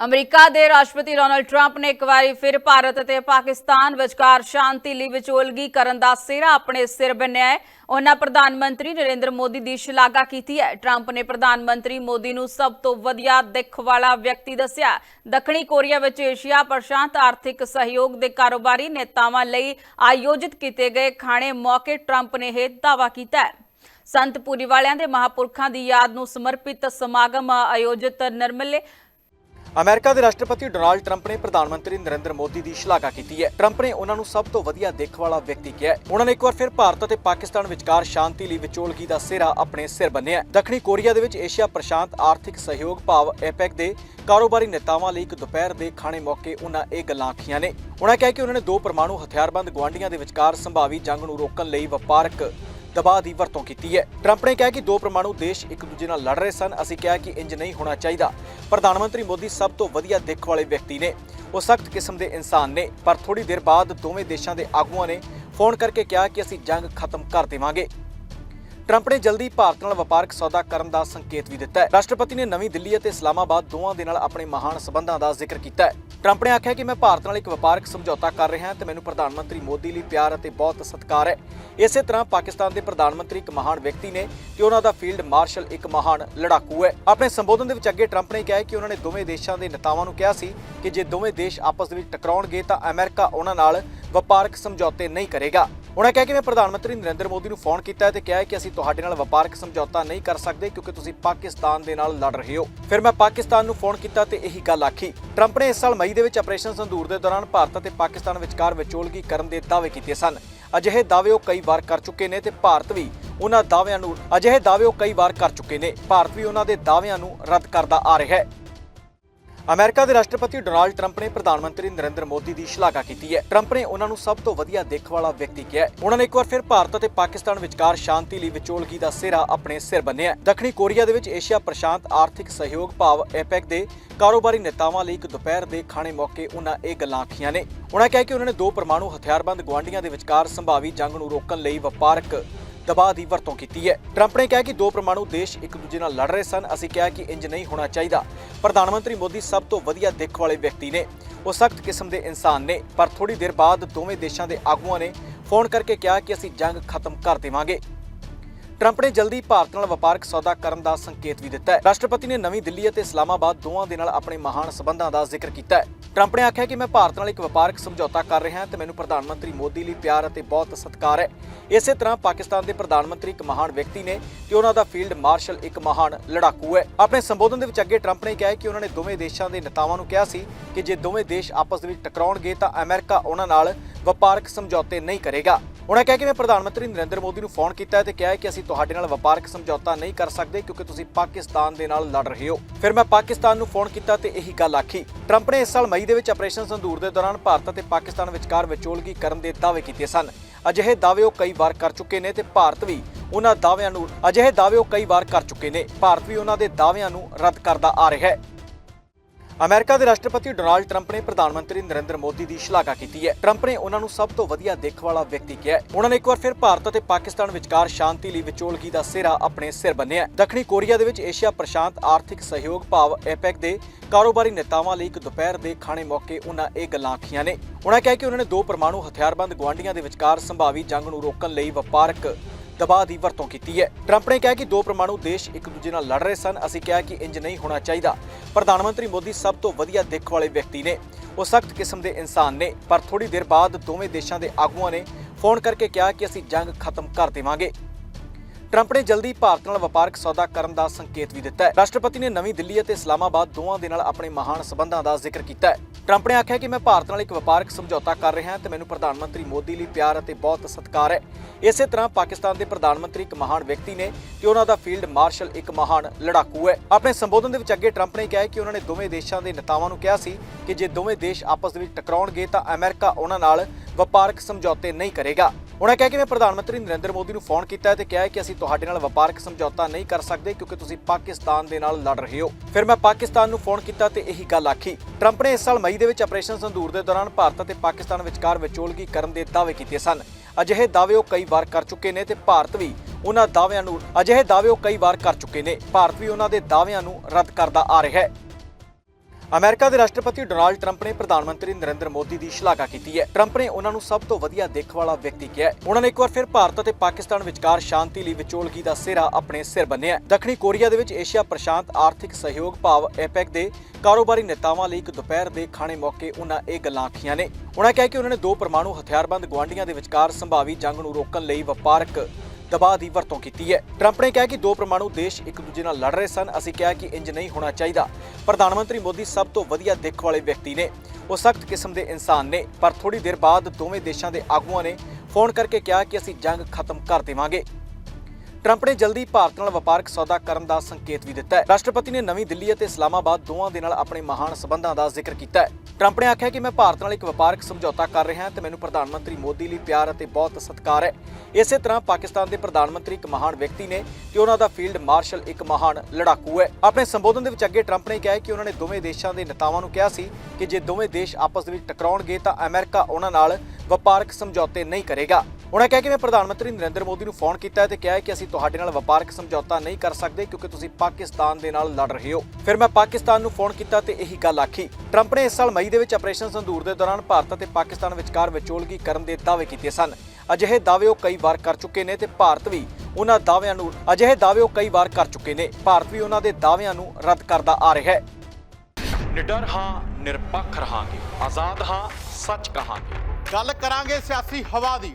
America ਦੇ ਰਾਸ਼ਟਰਪਤੀ Donald Trump ਨੇ ਇੱਕ ਵਾਰੀ ਫਿਰ ਭਾਰਤ ਅਤੇ ਪਾਕਿਸਤਾਨ ਵਿਚਕਾਰ ਸ਼ਾਂਤੀ ਲਈ ਵਿਚੋਲਗੀ ਕਰਨ ਦਾ ਸਿਹਰਾ ਆਪਣੇ ਸਿਰ ਬੰਨਿਆ ਹੈ। ਉਹਨਾਂ ਪ੍ਰਧਾਨ ਮੰਤਰੀ ਨਰਿੰਦਰ ਮੋਦੀ ਦੀ ਸ਼ਲਾਘਾ ਕੀਤੀ ਹੈ। ਟਰੰਪ ਨੇ ਪ੍ਰਧਾਨ ਮੰਤਰੀ ਮੋਦੀ ਨੂੰ ਸਭ ਤੋਂ ਵਧੀਆ ਦਿੱਖ ਵਾਲਾ ਵਿਅਕਤੀ ਦੱਸਿਆ। ਦੱਖਣੀ ਕੋਰੀਆ ਵਿੱਚ ਏਸ਼ੀਆ ਪ੍ਰਸ਼ਾਂਤ ਆਰਥਿਕ ਸਹਿਯੋਗ ਦੇ ਕਾਰੋਬਾਰੀ ਨੇਤਾਵਾਂ ਲਈ ਆਯੋਜਿਤ ਕੀਤੇ ਗਏ ਖਾਣੇ ਮੌਕੇ ਟਰੰਪ ਨੇ ਇਹ ਦਾਅਵਾ ਕੀਤਾ ਹੈ। ਸੰਤ ਪੂਰੀ ਵਾਲਿਆਂ ਦੇ ਮਹਾਪੁਰਖਾਂ ਦੀ ਯਾਦ ਨੂੰ ਸਮਰਪਿਤ ਸਮਾਗਮ ਆਯੋਜਿਤ ਨਰਮਲੇ ਅਮਰੀਕਾ ਦੇ ਰਾਸ਼ਟਰਪਤੀ ਡੋਨਾਲਡ ਟਰੰਪ ਨੇ ਪ੍ਰਧਾਨ ਮੰਤਰੀ ਨਰਿੰਦਰ ਮੋਦੀ ਦੀ ਸ਼ਲਾਘਾ ਕੀਤੀ ਹੈ ਟਰੰਪ ਨੇ ਉਹਨਾਂ ਨੂੰ ਸਭ ਤੋਂ ਵਧੀਆ ਦਿੱਖ ਵਾਲਾ ਵਿਅਕਤੀ ਕਿਹਾ ਹੈ। ਉਹਨਾਂ ਨੇ ਇੱਕ ਵਾਰ ਫਿਰ ਭਾਰਤ ਅਤੇ ਪਾਕਿਸਤਾਨ ਵਿਚਕਾਰ ਸ਼ਾਂਤੀ ਲਈ ਵਿਚੋਲਗੀ ਦਾ ਸਿਹਰਾ ਆਪਣੇ ਸਿਰ ਬੰਨਿਆ ਹੈ। ਦੱਖਣੀ ਕੋਰੀਆ ਦੇ ਵਿੱਚ ਏਸ਼ੀਆ ਪ੍ਰਸ਼ਾਂਤ ਆਰਥਿਕ ਸਹਿਯੋਗ ਭਾਵ ਐਪੈਕ ਦੇ ਕਾਰੋਬਾਰੀ ਨੇਤਾਵਾਂ ਲਈ ਇੱਕ ਦੁਪਹਿਰ ਦੇ ਖਾਣੇ ਮੌਕੇ ਉਹਨਾਂ ਇਹ ਗੱਲਾਂ ਆਖੀਆਂ ਨੇ ਉਹਨਾਂ ਕਿਹਾ ਕਿ ਉਹਨਾਂ ਨੇ ਦੋ ਪਰਮਾਣੂ ਹਥਿਆਰਬੰਦ ਗੁਆਂਢੀਆਂ ਦੇ ਵਿਚਕਾਰ ਸੰਭਾਵੀ ਜੰਗ ਨੂੰ ਰੋਕਣ ਲਈ ਵਪਾਰਕ ਦਬਾਅ ਦੀ ਵਰਤੋਂ ਕੀਤੀ ਹੈ। ਟਰੰਪ ਨੇ ਕਿਹਾ ਕਿ ਦੋ ਪਰਮਾਣੂ ਦੇਸ਼ ਇੱਕ ਦੂਜੇ ਨਾਲ ਲੜ ਰਹੇ ਸਨ। ਅਸੀਂ ਕਿਹਾ ਕਿ ਇੰਜ ਨਹੀਂ ਹੋਣਾ ਚਾਹੀਦਾ। ਪ੍ਰਧਾਨ ਮੰਤਰੀ ਮੋਦੀ ਸਭ ਤੋਂ ਵਧੀਆ ਦਿੱਖ ਵਾਲੇ ਵਿਅਕਤੀ ਨੇ। ਉਹ ਸਖਤ ਕਿਸਮ ਦੇ ਇਨਸਾਨ ਨੇ, ਪਰ ਥੋੜੀ ਦੇਰ ਬਾਅਦ ਦੋਵੇਂ ਦੇਸ਼ਾਂ ਦੇ ਆਗੂਆਂ ਨੇ ਫੋਨ ਕਰਕੇ ਕਿਹਾ ਕਿ ਅਸੀਂ ਜੰਗ ਖਤਮ ਕਰ ਦੇਵਾਂਗੇ। ਟਰੰਪ ਨੇ ਜਲਦੀ ਭਾਰਤ ਨਾਲ ਵਪਾਰਕ ਸੌਦਾ ਕਰਨ ਦਾ ਸੰਕੇਤ ਵੀ ਦਿੱਤਾ ਹੈ। ਰਾਸ਼ਟਰਪਤੀ ਨੇ ਨਵੀਂ ਦਿੱਲੀ ਅਤੇ ਇਸਲਾਮਾਬਾਦ ਦੋਵਾਂ ਦੇ ਨਾਲ ਆਪਣੇ ਮਹਾਨ ਸਬੰਧਾਂ ਦਾ ਜ਼ਿਕਰ ਕੀਤਾ ਹੈ। ਟਰੰਪ ਨੇ ਆਖਿਆ ਕਿ ਮੈਂ ਭਾਰਤ ਨਾਲ ਇੱਕ ਵਪਾਰਕ ਸਮਝੌਤਾ ਕਰ ਰਿਹਾ ਹਾਂ ਤੇ ਮੈਨੂੰ ਪ੍ਰਧਾਨ ਮੰਤਰੀ ਮੋਦੀ ਲਈ ਪਿਆਰ ਅਤੇ ਬਹੁਤ ਸਤਿਕਾਰ ਹੈ। ਇਸੇ ਤਰ੍ਹਾਂ ਪਾਕਿਸਤਾਨ ਦੇ ਪ੍ਰਧਾਨ ਮੰਤਰੀ ਇੱਕ ਮਹਾਨ ਵਿਅਕਤੀ ਨੇ ਤੇ ਉਹਨਾਂ ਦਾ ਫੀਲਡ ਮਾਰਸ਼ਲ ਇੱਕ ਮਹਾਨ ਲੜਾਕੂ ਹੈ। ਆਪਣੇ ਸੰਬੋਧਨ ਦੇ ਵਿੱਚ ਅੱਗੇ ਟਰੰਪ ਨੇ ਕਿਹਾ ਕਿ ਉਹਨਾਂ ਨੇ ਦੋਵੇਂ ਦੇਸ਼ਾਂ ਦੇ ਨੇਤਾਵਾਂ ਨੂੰ ਕਿਹਾ ਸੀ ਕਿ ਜੇ ਦੋਵੇਂ ਦੇਸ਼ ਆਪਸ ਦੇ ਵਿੱਚ ਟਕਰਾਉਣਗੇ ਤਾਂ ਅਮਰੀਕਾ ਉਹਨਾਂ ਨਾਲ ਵਪਾਰਕ ਸਮਝੌਤੇ ਨਹੀਂ ਕਰੇਗਾ। ਉਹਨਾਂ ਕਿਹਾ ਕਿ ਮੈਂ ਪ੍ਰਧਾਨ ਮੰਤਰੀ ਨਰਿੰਦਰ ਮੋਦੀ ਨੂੰ ਫੋਨ ਕੀਤਾ ਤੇ ਕਿਹਾ ਕਿ ਅਸੀਂ ਤੁਹਾਡੇ ਨਾਲ ਵਪਾਰਕ ਸਮਝੌਤਾ ਨਹੀਂ ਕਰ ਸਕਦੇ ਕਿਉਂਕਿ ਤੁਸੀਂ ਪਾਕਿਸਤਾਨ ਦੇ ਨਾਲ ਲੜ ਰਹੇ ਹੋ। ਫਿਰ ਮੈਂ ਪਾਕਿਸਤਾਨ ਨੂੰ ਫੋਨ ਕੀਤਾ ਤੇ ਇਹੀ ਗੱਲ ਆਖੀ। ਟਰੰਪ ਨੇ ਇਸ ਸਾਲ ਮਈ ਦੇ ਵਿੱਚ ਆਪਰੇਸ਼ਨ ਸੰਦੂਰ ਦੇ ਦੌਰਾਨ ਭਾਰਤ ਅਤੇ ਪਾਕਿਸਤਾਨ ਵਿਚਕਾਰ ਵਿਚੋਲਗੀ ਕਰਨ ਦੇ ਦਾਅਵੇ ਕੀਤੇ ਸਨ। ਅਜਿਹੇ ਦਾਅਵੇ ਉਹ ਕਈ ਵਾਰ ਕਰ ਚੁੱਕੇ ਨੇ ਤੇ ਭਾਰਤ ਵੀ ਉਹਨਾਂ ਦਾਅਵਿਆਂ ਨੂੰ ਅਜਿਹੇ ਦਾਅਵੇ ਉਹ ਕਈ ਵਾਰ ਕਰ ਚੁੱਕੇ ਨੇ। ਭਾਰਤ ਵੀ ਉਹਨਾਂ ਦੇ ਦਾਅਵਿਆਂ ਨੂੰ ਰੱਦ ਕਰਦਾ ਆ ਰਿਹਾ ਹੈ। ਅਮਰੀਕਾ ਦੇ ਰਾਸ਼ਟਰਪਤੀ ਡੋਨਾਲਡ ਟਰੰਪ ਨੇ ਪ੍ਰਧਾਨ ਮੰਤਰੀ ਨਰਿੰਦਰ ਮੋਦੀ ਦੀ ਸ਼ਲਾਘਾ ਕੀਤੀ ਹੈ। ਟਰੰਪ ਨੇ ਉਹਨਾਂ ਨੂੰ ਸਭ ਤੋਂ ਵਧੀਆ ਦਿੱਖ ਵਾਲਾ ਵਿਅਕਤੀ ਕਿਹਾ ਹੈ। ਉਹਨਾਂ ਨੇ ਇੱਕ ਵਾਰ ਫਿਰ ਭਾਰਤ ਅਤੇ ਪਾਕਿਸਤਾਨ ਵਿਚਕਾਰ ਸ਼ਾਂਤੀ ਲਈ ਵਿਚੋਲਗੀ ਦਾ ਸਿਹਰਾ ਆਪਣੇ ਸਿਰ ਬੰਨਿਆ ਦੱਖਣੀ ਕੋਰੀਆ ਦੇ ਵਿੱਚ ਏਸ਼ੀਆ ਪ੍ਰਸ਼ਾਂਤ ਆਰਥਿਕ ਸਹਿਯੋਗ ਭਾਵ ਐਪੈਕ ਦੇ ਕਾਰੋਬਾਰੀ ਨੇਤਾਵਾਂ ਲਈ ਇੱਕ ਦੁਪਹਿਰ ਦੇ ਖਾਣੇ ਮੌਕੇ ਉਹਨਾਂ ਇਹ ਗੱਲਾਂ ਆਖੀਆਂ ਨੇ। ਉਹਨਾਂ ਕਿਹਾ ਕਿ ਉਹਨਾਂ ਨੇ ਦੋ ਪਰਮਾਣੂ ਹਥਿਆਰਬੰਦ ਗੁਆਂਢੀਆਂ ਦੇ ਵਿਚਕਾਰ ਸੰਭਾਵੀ ਜੰਗ ਨੂੰ ਰੋਕਣ ਲਈ ਵਪਾਰਕ ਦਬਾਅ ਦੀ ਵਰਤੋਂ ਕੀਤੀ ਹੈ। ਟਰੰਪ ਨੇ ਕਿਹਾ ਕਿ ਦੋ ਪਰਮਾਣੂ ਦੇਸ਼ ਇੱਕ ਦੂਜੇ ਨਾਲ ਲੜ ਰਹੇ ਸਨ। ਅਸੀਂ ਕਿਹਾ ਕਿ ਇੰਜ ਨਹੀਂ ਹੋਣਾ ਚਾਹੀਦਾ। ਪ੍ਰਧਾਨ ਮੰਤਰੀ ਮੋਦੀ ਸਭ ਤੋਂ ਵਧੀਆ ਦਿੱਖ ਵਾਲੇ ਵਿਅਕਤੀ ਨੇ। ਉਹ ਸਖਤ ਕਿਸਮ ਦੇ ਇਨਸਾਨ ਨੇ, ਪਰ ਥੋੜੀ ਦੇਰ ਬਾਅਦ ਦੋਵੇਂ ਦੇਸ਼ਾਂ ਦੇ ਆਗੂਆਂ ਨੇ ਫੋਨ ਕਰਕੇ ਕਿਹਾ ਕਿ ਅਸੀਂ ਜੰਗ ਖਤਮ ਕਰ ਦੇਵਾਂਗੇ। ਟਰੰਪ ਨੇ ਜਲਦੀ ਭਾਰਤ ਨਾਲ ਵਪਾਰਕ ਸੌਦਾ ਕਰਨ ਦਾ ਸੰਕੇਤ ਵੀ ਦਿੱਤਾ ਹੈ। ਰਾਸ਼ਟਰਪਤੀ ਨੇ ਨਵੀਂ ਦਿੱਲੀ ਅਤੇ ਇਸਲਾਮਾਬਾਦ ਦੋਵਾਂ ਦੇ ਨਾਲ ਆਪਣੇ ਮਹਾਨ ਸਬੰਧਾਂ ਦਾ ਜ਼ਿਕਰ ਕੀਤਾ ਹੈ। ਟਰੰਪ ਨੇ ਆਖਿਆ ਕਿ ਮੈਂ ਭਾਰਤ ਨਾਲ ਇੱਕ ਵਪਾਰਕ ਸਮਝੌਤਾ ਕਰ ਰਿਹਾ ਹਾਂ ਤੇ ਮੈਨੂੰ ਪ੍ਰਧਾਨ ਮੰਤਰੀ ਮੋਦੀ ਲਈ ਪਿਆਰ ਅਤੇ ਬਹੁਤ ਸਤਿਕਾਰ ਹੈ। ਇਸੇ ਤਰ੍ਹਾਂ ਪਾਕਿਸਤਾਨ ਦੇ ਪ੍ਰਧਾਨ ਮੰਤਰੀ ਇੱਕ ਮਹਾਨ ਵਿਅਕਤੀ ਨੇ ਤੇ ਉਹਨਾਂ ਦਾ ਫੀਲਡ ਮਾਰਸ਼ਲ ਇੱਕ ਮਹਾਨ ਲੜਾਕੂ ਹੈ। ਆਪਣੇ ਸੰਬੋਧਨ ਦੇ ਵਿੱਚ ਅੱਗੇ ਟਰੰਪ ਨੇ ਕਿਹਾ ਕਿ ਉਹਨਾਂ ਨੇ ਦੋਵੇਂ ਦੇਸ਼ਾਂ ਦੇ ਨੇਤਾਵਾਂ ਨੂੰ ਕਿਹਾ ਸੀ ਕਿ ਜੇ ਦੋਵੇਂ ਦੇਸ਼ ਆਪਸ ਦੇ ਵਿੱਚ ਟਕਰਾਉਣਗੇ ਤਾਂ ਅਮਰੀਕਾ ਉਹਨਾਂ ਨਾਲ ਵਪਾਰਕ ਸਮਝੌਤੇ ਨਹੀਂ ਕਰੇਗਾ। ਉਹਨਾਂ ਕਿਹਾ ਕਿ ਮੈਂ ਪ੍ਰਧਾਨ ਮੰਤਰੀ ਨਰਿੰਦਰ ਮੋਦੀ ਨੂੰ ਫੋਨ ਕੀਤਾ ਤੇ ਕਿਹਾ ਕਿ ਅਸੀਂ ਤੁਹਾਡੇ ਨਾਲ ਵਪਾਰਕ ਸਮਝੌਤਾ ਨਹੀਂ ਕਰ ਸਕਦੇ ਕਿਉਂਕਿ ਤੁਸੀਂ ਪਾਕਿਸਤਾਨ ਦੇ ਨਾਲ ਲੜ ਰਹੇ ਹੋ। ਫਿਰ ਮੈਂ ਪਾਕਿਸਤਾਨ ਨੂੰ ਫੋਨ ਕੀਤਾ ਤੇ ਇਹੀ ਗੱਲ ਆਖੀ। ਟਰੰਪ ਨੇ ਇਸ ਸਾਲ ਮਈ ਦੇ ਵਿੱਚ ਆਪਰੇਸ਼ਨ ਸੰਦੂਰ ਦੇ ਦੌਰਾਨ ਭਾਰਤ ਅਤੇ ਪਾਕਿਸਤਾਨ ਵਿਚਕਾਰ ਵਿਚੋਲਗੀ ਕਰਨ ਦੇ ਦਾਅਵੇ ਕੀਤੇ ਸਨ। ਅਜਿਹੇ ਦਾਅਵੇ ਉਹ ਕਈ ਵਾਰ ਕਰ ਚੁੱਕੇ ਨੇ ਤੇ ਭਾਰਤ ਵੀ ਉਹਨਾਂ ਦਾਅਵਿਆਂ ਨੂੰ ਅਜਿਹੇ ਦਾਅਵੇ ਉਹ ਕਈ ਵਾਰ ਕਰ ਚੁੱਕੇ ਨੇ। ਭਾਰਤ ਵੀ ਉਹਨਾਂ ਦੇ ਦਾਅਵਿਆਂ ਨੂੰ ਰੱਦ ਕਰਦਾ ਆ ਰਿਹਾ ਹੈ। ਅਮਰੀਕਾ ਦੇ ਰਾਸ਼ਟਰਪਤੀ ਡੋਨਾਲਡ ਟਰੰਪ ਨੇ ਪ੍ਰਧਾਨ ਮੰਤਰੀ ਨਰਿੰਦਰ ਮੋਦੀ ਦੀ ਸ਼ਲਾਘਾ ਕੀਤੀ ਹੈ। ਟਰੰਪ ਨੇ ਉਹਨਾਂ ਨੂੰ ਸਭ ਤੋਂ ਵਧੀਆ ਦਿੱਖ ਵਾਲਾ ਵਿਅਕਤੀ ਕਿਹਾ ਹੈ। ਉਹਨਾਂ ਨੇ ਇੱਕ ਵਾਰ ਫਿਰ ਭਾਰਤ ਅਤੇ ਪਾਕਿਸਤਾਨ ਵਿਚਕਾਰ ਸ਼ਾਂਤੀ ਲਈ ਵਿਚੋਲਗੀ ਦਾ ਸਿਰਾ ਆਪਣੇ ਸਿਰ ਬੰਨਿਆ ਹੈ। ਦੱਖਣੀ ਕੋਰੀਆ ਦੇ ਵਿੱਚ ਏਸ਼ੀਆ ਪ੍ਰਸ਼ਾਂਤ ਆਰਥਿਕ ਸਹਿਯੋਗ ਭਾਵ ਐਪੈਕ ਦੇ ਕਾਰੋਬਾਰੀ ਨੇਤਾਵਾਂ ਲਈ ਇੱਕ ਦੁਪਹਿਰ ਦੇ ਖਾਣੇ ਮੌਕੇ ਉਹਨਾਂ ਇਹ ਗੱਲਾਂ ਆਖੀਆਂ ਨੇ। ਉਹਨਾਂ ਕਿਹਾ ਕਿ ਉਹਨਾਂ ਨੇ ਦੋ ਪਰਮਾਣੂ ਹਥਿਆਰਬੰਦ ਗੁਆਂਢੀਆਂ ਦੇ ਵਿਚਕਾਰ ਸੰਭਾਵੀ ਜੰਗ ਨੂੰ ਰੋਕਣ ਲਈ ਵਪਾਰਕ ਦਬਾਅ ਦੀ ਵਰਤੋਂ ਕੀਤੀ ਹੈ। ਟਰੰਪ ਨੇ ਕਿਹਾ ਕਿ ਦੋ ਪਰਮਾਣੂ ਦੇਸ਼ ਇੱਕ ਦੂਜੇ ਨਾਲ ਲੜ ਰਹੇ ਸਨ। ਅਸੀਂ ਕਿਹਾ ਕਿ ਇੰਜ ਨਹੀਂ ਹੋਣਾ ਚਾਹੀਦਾ। ਪ੍ਰਧਾਨ ਮੰਤਰੀ ਮੋਦੀ ਸਭ ਤੋਂ ਵਧੀਆ ਦਿੱਖ ਵਾਲੇ ਵਿਅਕਤੀ ਨੇ। ਉਹ ਸਖਤ ਕਿਸਮ ਦੇ ਇਨਸਾਨ ਨੇ, ਪਰ ਥੋੜੀ ਦੇਰ ਬਾਅਦ ਦੋਵੇਂ ਦੇਸ਼ਾਂ ਦੇ ਆਗੂਆਂ ਨੇ ਫੋਨ ਕਰਕੇ ਕਿਹਾ ਕਿ ਅਸੀਂ ਜੰਗ ਖਤਮ ਕਰ ਦੇਵਾਂਗੇ। ਟਰੰਪ ਨੇ ਜਲਦੀ ਭਾਰਤ ਨਾਲ ਵਪਾਰਕ ਸੌਦਾ ਕਰਨ ਦਾ ਸੰਕੇਤ ਵੀ ਦਿੱਤਾ ਹੈ। ਰਾਸ਼ਟਰਪਤੀ ਨੇ ਨਵੀਂ ਦਿੱਲੀ ਅਤੇ ਇਸਲਾਮਾਬਾਦ ਦੋਵਾਂ ਦੇ ਨਾਲ ਆਪਣੇ ਮਹਾਨ ਸਬੰਧਾਂ ਦਾ ਜ਼ਿਕਰ ਕੀਤਾ ਹੈ। ਟਰੰਪ ਨੇ ਆਖਿਆ ਕਿ ਮੈਂ ਭਾਰਤ ਨਾਲ ਇੱਕ ਵਪਾਰਕ ਸਮਝੌਤਾ ਕਰ ਰਿਹਾ ਹਾਂ ਤੇ ਮੈਨੂੰ ਪ੍ਰਧਾਨ ਮੰਤਰੀ ਮੋਦੀ ਲਈ ਪਿਆਰ ਅਤੇ ਬਹੁਤ ਸਤਿਕਾਰ ਹੈ। ਇਸੇ ਤਰ੍ਹਾਂ ਪਾਕਿਸਤਾਨ ਦੇ ਪ੍ਰਧਾਨ ਮੰਤਰੀ ਇੱਕ ਮਹਾਨ ਵਿਅਕਤੀ ਨੇ ਤੇ ਉਹਨਾਂ ਦਾ ਫੀਲਡ ਮਾਰਸ਼ਲ ਇੱਕ ਮਹਾਨ ਲੜਾਕੂ ਹੈ। ਆਪਣੇ ਸੰਬੋਧਨ ਦੇ ਵਿੱਚ ਅੱਗੇ ਟਰੰਪ ਨੇ ਕਿਹਾ ਕਿ ਉਹਨਾਂ ਨੇ ਦੋਵੇਂ ਦੇਸ਼ਾਂ ਦੇ ਨੇਤਾਵਾਂ ਨੂੰ ਕਿਹਾ ਸੀ ਕਿ ਜੇ ਦੋਵੇਂ ਦੇਸ਼ ਆਪਸ ਦੇ ਵਿੱਚ ਟਕਰਾਉਣਗੇ ਤਾਂ ਅਮਰੀਕਾ ਉਹਨਾਂ ਨਾਲ ਵਪਾਰਕ ਸਮਝੌਤੇ ਨਹੀਂ ਕਰੇਗਾ। ਉਹਨਾਂ ਕਿਹਾ ਕਿ ਮੈਂ ਪ੍ਰਧਾਨ ਮੰਤਰੀ ਨਰਿੰਦਰ ਮੋਦੀ ਨੂੰ ਫੋਨ ਕੀਤਾ ਤੇ ਕਿਹਾ ਕਿ ਅਸੀਂ ਤੁਹਾਡੇ ਨਾਲ ਵਪਾਰਕ ਸਮਝੌਤਾ ਨਹੀਂ ਕਰ ਸਕਦੇ ਕਿਉਂਕਿ ਤੁਸੀਂ ਪਾਕਿਸਤਾਨ ਦੇ ਨਾਲ ਲੜ ਰਹੇ ਹੋ। ਫਿਰ ਮੈਂ ਪਾਕਿਸਤਾਨ ਨੂੰ ਫੋਨ ਕੀਤਾ ਤੇ ਇਹੀ ਗੱਲ ਆਖੀ। ਟਰੰਪ ਨੇ ਇਸ ਸਾਲ ਮਈ ਦੇ ਵਿੱਚ ਆਪਰੇਸ਼ਨ ਸੰਦੂਰ ਦੇ ਦੌਰਾਨ ਭਾਰਤ ਅਤੇ ਪਾਕਿਸਤਾਨ ਵਿਚਕਾਰ ਵਿਚੋਲਗੀ ਕਰਨ ਦੇ ਦਾਅਵੇ ਕੀਤੇ ਸਨ। ਅਜਿਹੇ ਦਾਅਵੇ ਉਹ ਕਈ ਵਾਰ ਕਰ ਚੁੱਕੇ ਨੇ ਤੇ ਭਾਰਤ ਵੀ ਉਹਨਾਂ ਦਾਅਵਿਆਂ ਨੂੰ ਅਜਿਹੇ ਦਾਅਵੇ ਉਹ ਕਈ ਵਾਰ ਕਰ ਚੁੱਕੇ ਨੇ। ਭਾਰਤ ਵੀ ਉਹਨਾਂ ਦੇ ਦਾਅਵਿਆਂ ਨੂੰ ਰੱਦ ਕਰਦਾ ਆ ਰਿਹਾ ਹੈ। ਅਮਰੀਕਾ ਦੇ ਰਾਸ਼ਟਰਪਤੀ ਡੋਨਾਲਡ ਟਰੰਪ ਨੇ ਪ੍ਰਧਾਨ ਮੰਤਰੀ ਨਰਿੰਦਰ ਮੋਦੀ ਦੀ ਸ਼ਲਾਘਾ ਕੀਤੀ ਹੈ। ਟਰੰਪ ਨੇ ਉਹਨਾਂ ਨੂੰ ਸਭ ਤੋਂ ਵਧੀਆ ਦੇਖ ਵਾਲਾ ਵਿਅਕਤੀ ਕਿਹਾ ਉਹਨਾਂ ਨੇ ਇੱਕ ਵਾਰ ਫਿਰ ਭਾਰਤ ਅਤੇ ਪਾਕਿਸਤਾਨ ਵਿਚਕਾਰ ਸ਼ਾਂਤੀ ਲਈ ਵਿਚੋਲਗੀ ਦਾ ਸਿਹਰਾ ਆਪਣੇ ਸਿਰ ਬੰਨਿਆ ਦੱਖਣੀ ਕੋਰੀਆ ਦੇ ਵਿੱਚ ਏਸ਼ੀਆ ਪ੍ਰਸ਼ਾਂਤ ਆਰਥਿਕ ਸਹਿਯੋਗ ਭਾਵ ਐਪੈਕ ਦੇ ਕਾਰੋਬਾਰੀ ਨੇਤਾਵਾਂ ਲਈ ਇੱਕ ਦੁਪਹਿਰ ਦੇ ਖਾਣੇ ਮੌਕੇ ਉਹਨਾਂ ਇਹ ਗੱਲਾਂ ਆਖੀਆਂ ਨੇ। ਉਹਨਾਂ ਕਿਹਾ ਕਿ ਉਹਨਾਂ ਨੇ ਦੋ ਪਰਮਾਣੂ ਹਥਿਆਰਬੰਦ ਗੁਆਂਢੀਆਂ ਦੇ ਵਿਚਕਾਰ ਸੰਭਾਵੀ ਜੰਗ ਨੂੰ ਰੋਕਣ ਲਈ ਵਪਾਰਕ ਦਬਾਅ ਦੀ ਵਰਤੋਂ ਕੀਤੀ ਹੈ। ਟਰੰਪ ਨੇ ਕਿਹਾ ਕਿ ਦੋ ਪਰਮਾਣੂ ਦੇਸ਼ ਇੱਕ ਦੂਜੇ ਨਾਲ ਲੜ ਰਹੇ ਸਨ। ਅਸੀਂ ਕਿਹਾ ਕਿ ਇੰਜ ਨਹੀਂ ਹੋਣਾ ਚਾਹੀਦਾ। ਪ੍ਰਧਾਨ ਮੰਤਰੀ ਮੋਦੀ ਸਭ ਤੋਂ ਵਧੀਆ ਦਿੱਖ ਵਾਲੇ ਵਿਅਕਤੀ ਨੇ। ਉਹ ਸਖਤ ਕਿਸਮ ਦੇ ਇਨਸਾਨ ਨੇ, ਪਰ ਥੋੜੀ ਦੇਰ ਬਾਅਦ ਦੋਵੇਂ ਦੇਸ਼ਾਂ ਦੇ ਆਗੂਆਂ ਨੇ ਫੋਨ ਕਰਕੇ ਕਿਹਾ ਕਿ ਅਸੀਂ ਜੰਗ ਖਤਮ ਕਰ ਦੇਵਾਂਗੇ। ਟਰੰਪ ਨੇ ਜਲਦੀ ਭਾਰਤ ਨਾਲ ਵਪਾਰਕ ਸੌਦਾ ਕਰਨ ਦਾ ਸੰਕੇਤ ਵੀ ਦਿੱਤਾ ਹੈ। ਰਾਸ਼ਟਰਪਤੀ ਨੇ ਨਵੀਂ ਦਿੱਲੀ ਅਤੇ ਇਸਲਾਮਾਬਾਦ ਦੋਵਾਂ ਦੇ ਨਾਲ ਆਪਣੇ ਮਹਾਨ ਸਬੰਧਾਂ ਦਾ ਜ਼ਿਕਰ ਕੀਤਾ ਹੈ। ਟਰੰਪ ਨੇ ਆਖਿਆ ਕਿ ਮੈਂ ਭਾਰਤ ਨਾਲ ਇੱਕ ਵਪਾਰਕ ਸਮਝੌਤਾ ਕਰ ਰਿਹਾ ਹਾਂ ਤੇ ਮੈਨੂੰ ਪ੍ਰਧਾਨ ਮੰਤਰੀ ਮੋਦੀ ਲਈ ਪਿਆਰ ਅਤੇ ਬਹੁਤ ਸਤਿਕਾਰ ਹੈ। ਇਸੇ ਤਰ੍ਹਾਂ ਪਾਕਿਸਤਾਨ ਦੇ ਪ੍ਰਧਾਨ ਮੰਤਰੀ ਇੱਕ ਮਹਾਨ ਵਿਅਕਤੀ ਨੇ ਤੇ ਉਹਨਾਂ ਦਾ ਫੀਲਡ ਮਾਰਸ਼ਲ ਇੱਕ ਮਹਾਨ ਲੜਾਕੂ ਹੈ। ਆਪਣੇ ਸੰਬੋਧਨ ਦੇ ਵਿੱਚ ਅੱਗੇ ਟਰੰਪ ਨੇ ਕਿਹਾ ਕਿ ਉਹਨਾਂ ਨੇ ਦੋਵੇਂ ਦੇਸ਼ਾਂ ਦੇ ਨੇਤਾਵਾਂ ਨੂੰ ਕਿਹਾ ਸੀ ਕਿ ਜੇ ਦੋਵੇਂ ਦੇਸ਼ ਆਪਸ ਦੇ ਵਿੱਚ ਟਕਰਾਉਣਗੇ ਤਾਂ ਅਮਰੀਕਾ ਉਹਨਾਂ ਨਾਲ ਵਪਾਰਕ ਸਮਝੌਤੇ ਨਹੀਂ ਕਰੇਗਾ। ਉਹਨਾਂ ਕਿਹਾ ਕਿ ਮੈਂ ਪ੍ਰਧਾਨ ਮੰਤਰੀ ਨਰਿੰਦਰ ਮੋਦੀ ਨੂੰ ਫੋਨ ਕੀਤਾ ਤੇ ਕਿਹਾ ਕਿ ਅਸੀਂ ਤੁਹਾਡੇ ਨਾਲ ਵਪਾਰਕ ਸਮਝੌਤਾ ਨਹੀਂ ਕਰ ਸਕਦੇ ਕਿਉਂਕਿ ਤੁਸੀਂ ਪਾਕਿਸਤਾਨ ਦੇ ਨਾਲ ਲੜ ਰਹੇ ਹੋ। ਫਿਰ ਮੈਂ ਪਾਕਿਸਤਾਨ ਨੂੰ ਫੋਨ ਕੀਤਾ ਤੇ ਇਹੀ ਗੱਲ ਆਖੀ। ਟਰੰਪ ਨੇ ਇਸ ਸਾਲ ਮਈ ਦੇ ਵਿੱਚ ਆਪਰੇਸ਼ਨ ਸੰਦੂਰ ਦੇ ਦੌਰਾਨ ਭਾਰਤ ਅਤੇ ਪਾਕਿਸਤਾਨ ਵਿਚਕਾਰ ਵਿਚੋਲਗੀ ਕਰਨ ਦੇ ਦਾਅਵੇ ਕੀਤੇ ਸਨ। ਅਜਿਹੇ ਦਾਅਵੇ ਉਹ ਕਈ ਵਾਰ ਕਰ ਚੁੱਕੇ ਨੇ ਤੇ ਭਾਰਤ ਵੀ ਉਹਨਾਂ ਦਾਅਵਿਆਂ ਨੂੰ ਅਜਿਹੇ ਦਾਅਵੇ ਉਹ ਕਈ ਵਾਰ ਕਰ ਚੁੱਕੇ ਨੇ। ਭਾਰਤ ਵੀ ਉਹਨਾਂ ਦੇ ਦਾਅਵਿਆਂ ਨੂੰ ਰੱਦ ਕਰਦਾ ਆ ਰਿਹਾ ਹੈ। ਨਿਡਰ ਹਾਂ ਨਿਰਪੱਖ ਰਹਾਂਗੇ। ਆਜ਼ਾਦ ਹਾਂ ਸੱਚ ਕਹਾਂਗੇ। ਗੱਲ ਕਰਾਂਗੇ ਸਿਆਸੀ ਹਵਾ ਦੀ।